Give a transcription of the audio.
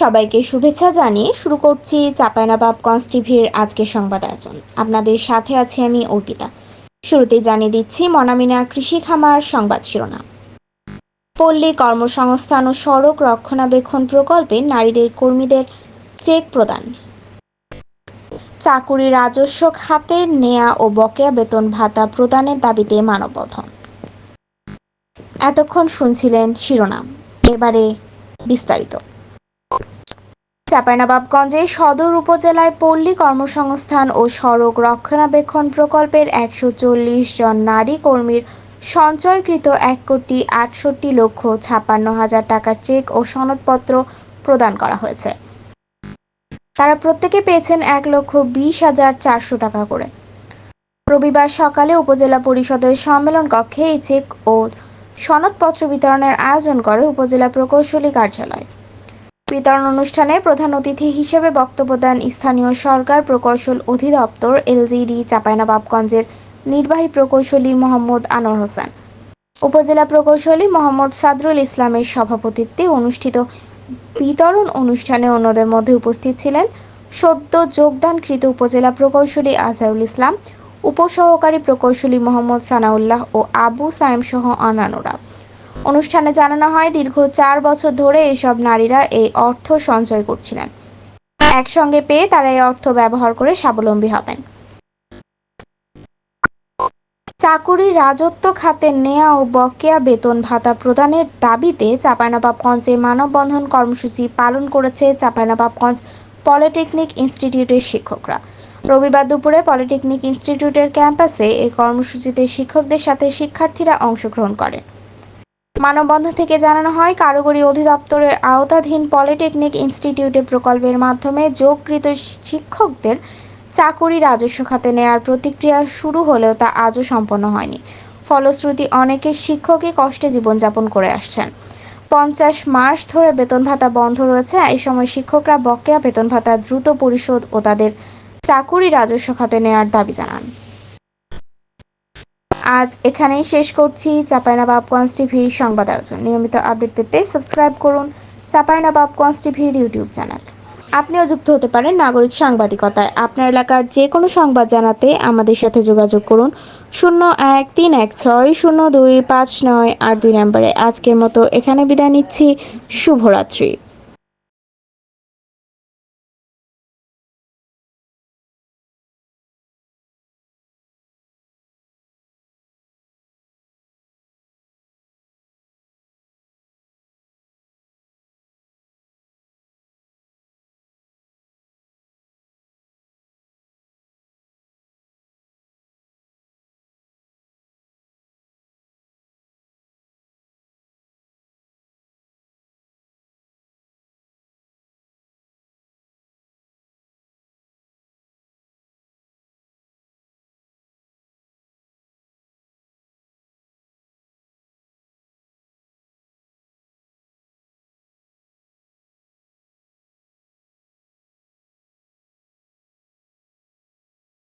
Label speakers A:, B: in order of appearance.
A: সবাইকে শুভেচ্ছা জানিয়ে শুরু করছি চাপায়নাবাবগঞ্জ টিভির আজকের সংবাদ আয়োজন। আপনাদের সাথে আছি আমি অর্পিতা। শুরুতেই জানিয়ে দিচ্ছি, মনামিনা কৃষি খামার সংবাদ শিরোনাম। পল্লী কর্মসংস্থান ও সড়ক রক্ষণাবেক্ষণ প্রকল্পে নারীদের কর্মীদের চেক প্রদান। চাকুরি রাজস্ব খাতে নেয়া ও বকেয়া বেতন ভাতা প্রদানের দাবিতে মানববন্ধন। এতক্ষণ শুনছিলেন শিরোনাম। এবারে বিস্তারিত। চাঁপাইনবাবগঞ্জে সদর উপজেলায় পল্লী কর্মসংস্থান ও সড়ক রক্ষণাবেক্ষণ প্রকল্পের একশো চল্লিশ জন নারী কর্মীর সঞ্চয়কৃত এক কোটি আটষট্টি লক্ষ ছাপান্ন হাজার টাকার চেক ও সনদপত্র প্রদান করা হয়েছে। তারা প্রত্যেকে পেয়েছেন এক লক্ষ বিশ হাজার চারশো টাকা করে। রবিবার সকালে উপজেলা পরিষদের সম্মেলন কক্ষে এই চেক ও সনদপত্র বিতরণের আয়োজন করে উপজেলা প্রকৌশলী কার্যালয়। বিতরণ অনুষ্ঠানে প্রধান অতিথি হিসেবে বক্তব্য দেন স্থানীয় সরকার প্রকৌশল অধিদপ্তর এলজিডি চাঁপাইনবাবগঞ্জের নির্বাহী প্রকৌশলী মোহাম্মদ আনোয়ার হোসেন। উপজেলা প্রকৌশলী মোহাম্মদ সাদরুল ইসলামের সভাপতিত্বে অনুষ্ঠিত বিতরণ অনুষ্ঠানে অন্যদের মধ্যে উপস্থিত ছিলেন সদ্য যোগদানকৃত উপজেলা প্রকৌশলী আজহারুল ইসলাম, উপসহকারী প্রকৌশলী মোহাম্মদ সানাউল্লাহ ও আবু সাইম সহ অন্যান্যরা। অনুষ্ঠানে জানানো হয়, দীর্ঘ চার বছর ধরে এসব নারীরা এই অর্থ সঞ্চয় করছিলেন। একসঙ্গে পেয়ে তারা এই অর্থ ব্যবহার করে স্বাবলম্বী হবেন। চাকুরি রাজত্ব খাতে নেয়া ও বকেয়া বেতন ভাতা প্রদানের দাবিতে চাঁপাইনবাবগঞ্জে মানববন্ধন কর্মসূচি পালন করেছে চাঁপাইনবাবগঞ্জ পলিটেকনিক ইনস্টিটিউটের শিক্ষকরা। রবিবার দুপুরে পলিটেকনিক ইনস্টিটিউটের ক্যাম্পাসে এই কর্মসূচিতে শিক্ষকদের সাথে শিক্ষার্থীরা অংশগ্রহণ করেন। মানববন্ধন থেকে জানানো হয় কারিগরি অধিদপ্তরের আওতাধীন পলিটেকনিক ইনস্টিটিউটে প্রকল্পের মাধ্যমে যোগকৃত শিক্ষকদের চাকুরি রাজস্ব খাতে নেয়ার প্রতিক্রিয়া শুরু হলেও তা আজও সম্পন্ন হয়নি। ফলশ্রুতি অনেকে শিক্ষকই কষ্টে জীবনযাপন করে আসছেন। পঞ্চাশ মাস ধরে বেতন ভাতা বন্ধ রয়েছে। এই সময় শিক্ষকরা বকেয়া বেতন ভাতা দ্রুত পরিশোধ ও তাদের চাকুরি রাজস্ব খাতে নেয়ার দাবি জানান। আজ এখানেই শেষ করছি চাপাইনবাবগঞ্জ টিভির সংবাদ আয়োজন। নিয়মিত আপডেট পেতে সাবস্ক্রাইব করুন চাপাইনবাবগঞ্জ টিভির ইউটিউব চ্যানেল। আপনিও যুক্ত হতে পারেন নাগরিক সাংবাদিকতায়। আপনার এলাকার যে কোনো সংবাদ জানাতে আমাদের সাথে যোগাযোগ করুন শূন্য এক তিন এক ছয় শূন্য দুই পাঁচ নয় আট দুই নম্বরে। আজকের মতো এখানে বিদায় নিচ্ছি। শুভরাত্রি।